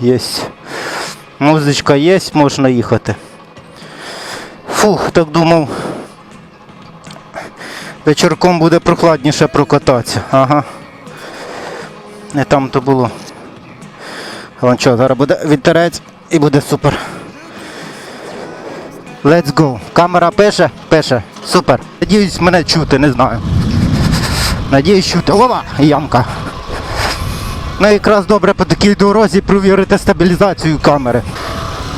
Є. Музичка є, можна їхати. Фух, так думав. Вечірком буде прохладніше прокататися. Ага. Не там то було. Вон що, зараз буде вітерець і буде супер. Let's go. Камера пише? Пише. Супер. Надіюсь, мене чути, не знаю. Надіюсь, чути. Ова! Ямка. Ну якраз добре по такій дорозі провірити стабілізацію камери.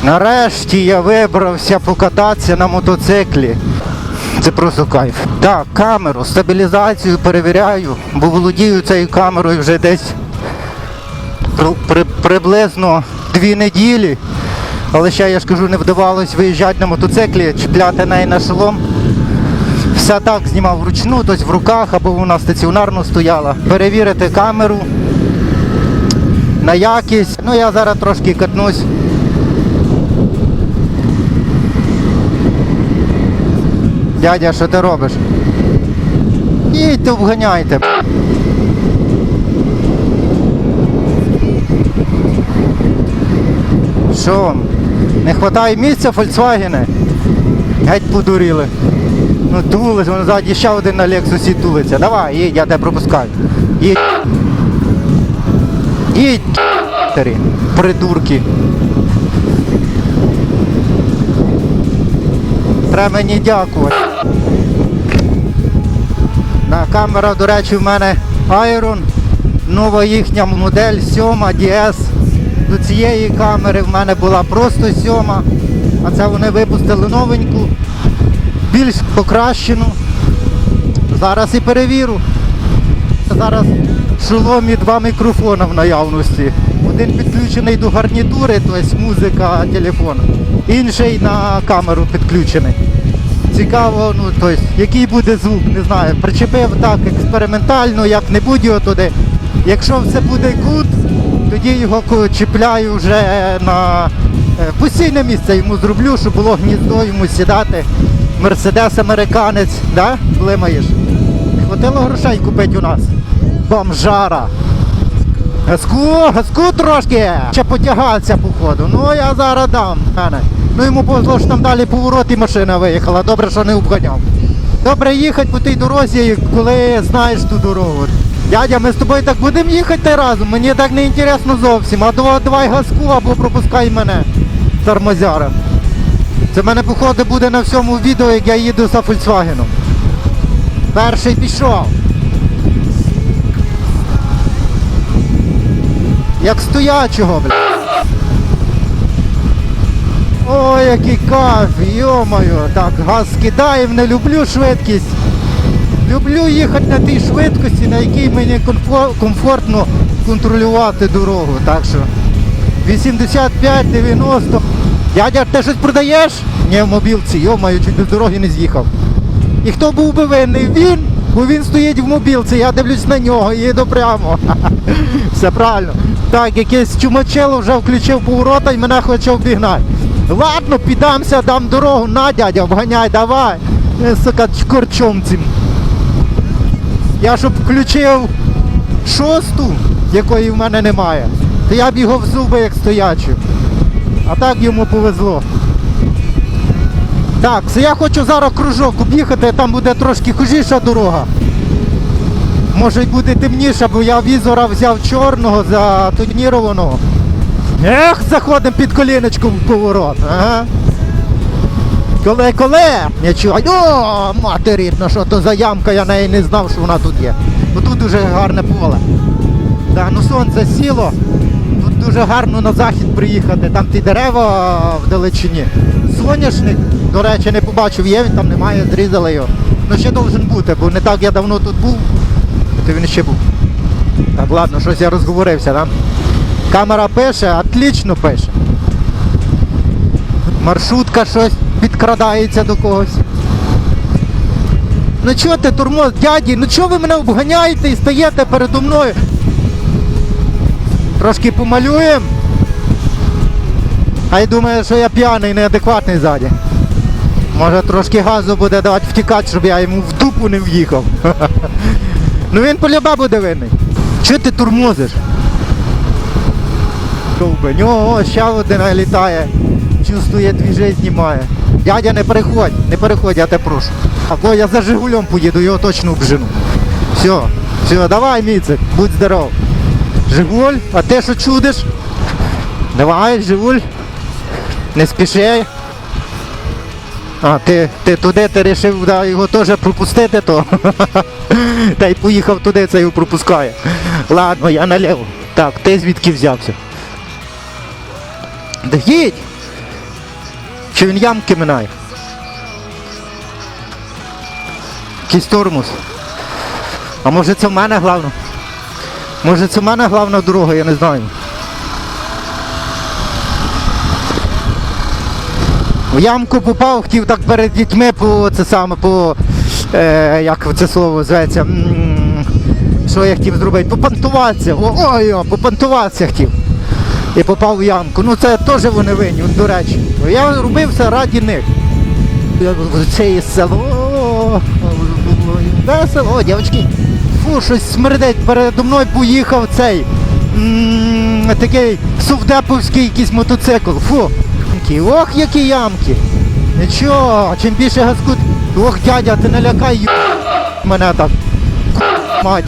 Нарешті я вибрався покататися на мотоциклі. Це просто кайф. Так, камеру, стабілізацію перевіряю, бо володію цією камерою вже десь при, при- приблизно дві неділі. Але ще я ж кажу, не вдавалось виїжджати на мотоциклі, чіпляти неї на шолом. Все так знімав вручну, тобто в руках або вона стаціонарно стояла. Перевірити камеру на якість. Ну я зараз трошки катнусь. Дядя, що ти робиш? Їдьте, вганяйте. Що? Не вистачає місця Volkswagen? Геть подуріли. Ну тулись, воно ззаді ще один на Лексусі тулиться. Давай, їдь, я тебе пропускаю. Їдь. ***тері, придурки. Треба мені дякувати. На камера, до речі, в мене Iron. Нова їхня модель 7 DS. До цієї камери в мене була просто 7, а це вони випустили новеньку, більш покращену. Зараз і перевірю. Зараз шоломі два мікрофони в наявності. Один підключений до гарнітури, тобто музика, телефон, інший на камеру підключений. Цікаво, ну тобто, який буде звук, не знаю. Причепив так експериментально, як не будь його туди. Якщо все буде гуд, тоді його чіпляю вже на е, постійне місце йому зроблю, щоб було гніздо йому сідати. Мерседес американець, да? Блимаєш? Хватило грошей купити у нас. Бомжара. Газку, газку трошки. Ще потягався походу. Ну я зараз дам. Ну йому повезло, що там далі поворот і машина виїхала. Добре, що не обганяв. Добре їхати по тій дорозі, коли знаєш ту дорогу. Дядя, ми з тобою так будемо їхати разом. Мені так не інтересно зовсім. А давай, давай газку або пропускай мене. Тормозяра. Це в мене походу буде на всьому відео, як я їду за Volkswagen. Перший пішов. Як стоячого, бля. Ой, який кайф, йомаю. Так, газ кидаємо, не люблю швидкість. Люблю їхати на тій швидкості, на якій мені комфортно контролювати дорогу. Так що 85-90. Дядя, ти щось продаєш? Ні, в мобілці, йомаю, чуть до дороги не з'їхав. І хто був би винний? Він, бо він стоїть в мобілці, я дивлюсь на нього і їду прямо. Все правильно. Так, якийсь чумачело вже включив поворота і мене хоче обігнати. Ладно, підамся, дам дорогу, на дядя, обганяй, давай. Е, Сука, корчом цим. Я щоб включив шосту, якої в мене немає, то я б його в зуби як стоячу. А так йому повезло. Так, це я хочу зараз кружок об'їхати, там буде трошки хужіша дорога. Може й буде темніше, бо я візора взяв чорного затонірованого. Ех, заходимо під коліночку в поворот. Ага. Коли? Я чую, о, мати рідна, що то за ямка, я неї не знав, що вона тут є. Бо тут дуже гарне поле. Да, ну сонце сіло. Тут дуже гарно на захід приїхати, там ті дерева в далечині. Соняшник, до речі, не побачив, є він там немає, зрізали його. Ну ще должен бути, бо не так я давно тут був, то він ще був. Так, ладно, щось я розговорився, да? Камера пише, отлично пише. Маршрутка щось підкрадається до когось. Ну чого ти, турмоз, дяді, ну чого ви мене обганяєте і стаєте передо мною? Трошки помалюємо. А й думає, що я п'яний, неадекватний ззаді. Може трошки газу буде давати втікати, щоб я йому в дупу не в'їхав. Ну він полюба буде винний. Чого ти турмозиш? би. Нього ще один літає. Чувствує двіжей знімає. Дядя, не переходь, не переходь, я тебе прошу. Або я за Жигулем поїду, його точно обжену. Все, все, давай, Міцик, будь здоров. Жигуль, а ти що чудиш? Давай, Жигуль. Не спіши. А, ти, ти туди ти вирішив да, його теж пропустити, то та й поїхав туди, це його пропускає. Ладно, я наліво. Так, ти звідки взявся? Да їдь! Чи він ямки минає? Якийсь тормоз. А може це в мене головне? Може це в мене головна дорога, я не знаю. В ямку попав, хотів так перед дітьми по це саме по е, як це слово зветься. м, Що я хотів зробити? Попантуватися. Ой, попантуватися хотів. І попав в ямку. Ну це теж вони винні, до речі. Я робив все раді них. Це є село. Весело, о, дівчатки. Фу, щось смердить. Передо мною поїхав цей м, такий совдеповський якийсь мотоцикл. Фу. Ямки. Ох, які ямки. Нічого, чим більше газку. Ох, дядя, ти не лякай ю... мене так. Мать.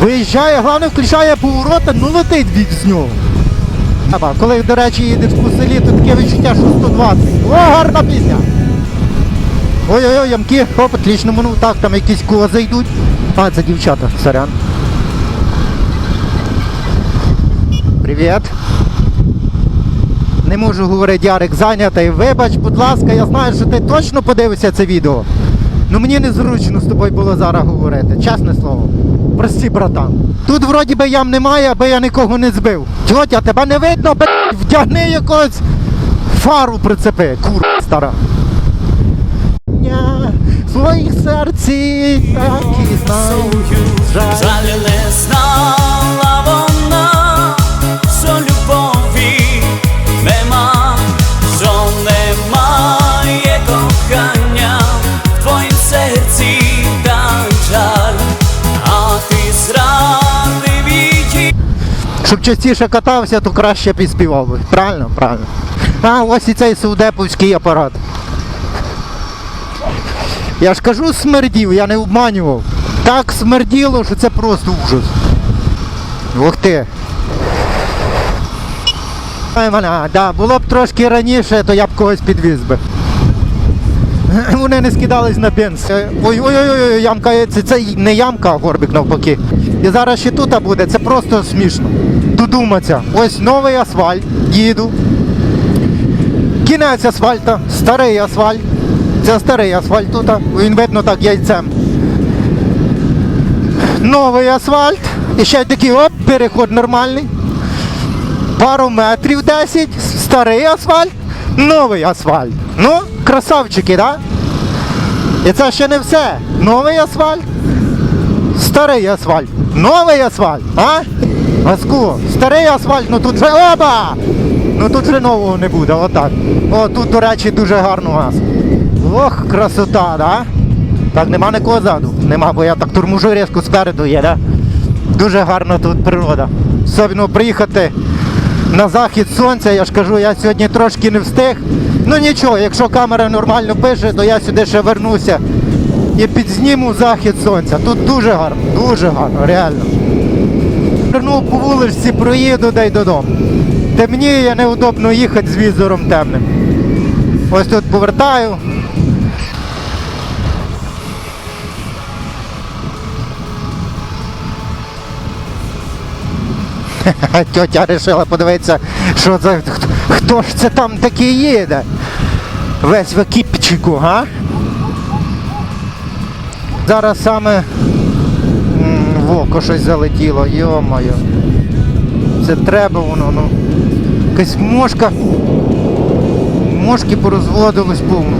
Виїжджає, головне включає поворота, ну летить від з нього. Коли, до речі, їдеш по селі, то таке відчуття, що 120. О, гарна пісня. Ой-ой-ой, ямки, хоп, отлично, ну так, там якісь кози йдуть. А, це дівчата, сорян. Привіт. Не можу говорити, Ярик зайнятий. Вибач, будь ласка, я знаю, що ти точно подивишся це відео. Ну мені незручно з тобою було зараз говорити, чесне слово. Прості, братан. Тут вроді би ям немає, аби я нікого не збив. Тьотя, тебе не видно, б***ь, вдягни якогось фару прицепи, кур стара. В своїх серці так і знаю. Жаль. Щоб частіше катався, то краще і би. Правильно, правильно. А ось і цей саудеповський апарат. Я ж кажу, смердів, я не обманював. Так смерділо, що це просто ужас. Ух ти. Да, було б трошки раніше, то я б когось підвіз би. Вони не скидались на бенз. Ой-ой-ой, ямка, це, це не ямка, а горбик навпаки. І зараз ще тут буде, це просто смішно. Додуматься. Ось новий асфальт, їду. Кінець асфальта, старий асфальт. Це старий асфальт тут, він видно так яйцем. Новий асфальт. І ще такий оп, переход нормальний. Пару метрів 10, старий асфальт, новий асфальт. Ну, красавчики, так? Да? І це ще не все. Новий асфальт, старий асфальт, новий асфальт, а? Газку, старий асфальт, ну тут вже оба! Ну тут вже нового не буде, отак. О, тут, до речі, дуже гарно у нас. Ох, красота, да? Так, нема нікого ззаду. Нема, бо я так турможу різко спереду є, да? Дуже гарна тут природа. Особливо приїхати на захід сонця, я ж кажу, я сьогодні трошки не встиг. Ну нічого, якщо камера нормально пише, то я сюди ще вернуся і підзніму захід сонця. Тут дуже гарно, дуже гарно, реально. Верну по вуличці, проїду дай додому. Темніє, неудобно їхати з візором темним. Ось тут повертаю. Тьотя вирішила подивитися, що це, хто, ж це там такий їде. Весь в екіпчику, га? Зараз саме в око щось залетіло, йо-моє. Це треба воно, ну. Якась мошка. Мошки порозводились повно.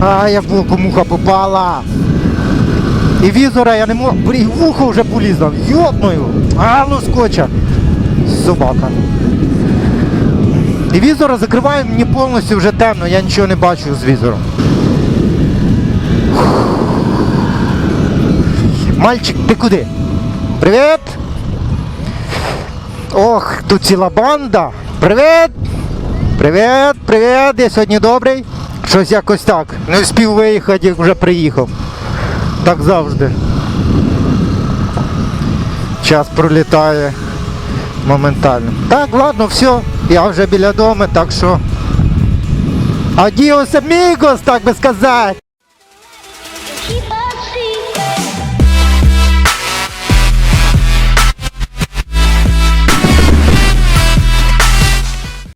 А, я в око муха попала. І візора я не можу. І в ухо вже полізав. Йопною. А, ну скоча. Собака. І візора закриває мені повністю вже темно, я нічого не бачу з візором. Мальчик, ти куди? Привіт! Ох, тут ціла банда. Привіт! Привіт, привіт, я сьогодні добрий. Щось якось так. Не встиг виїхати, як вже приїхав. Так завжди. Час пролітає моментально. Так, ладно, все, я вже біля дому, так що. Адіос, амігос, так би сказати.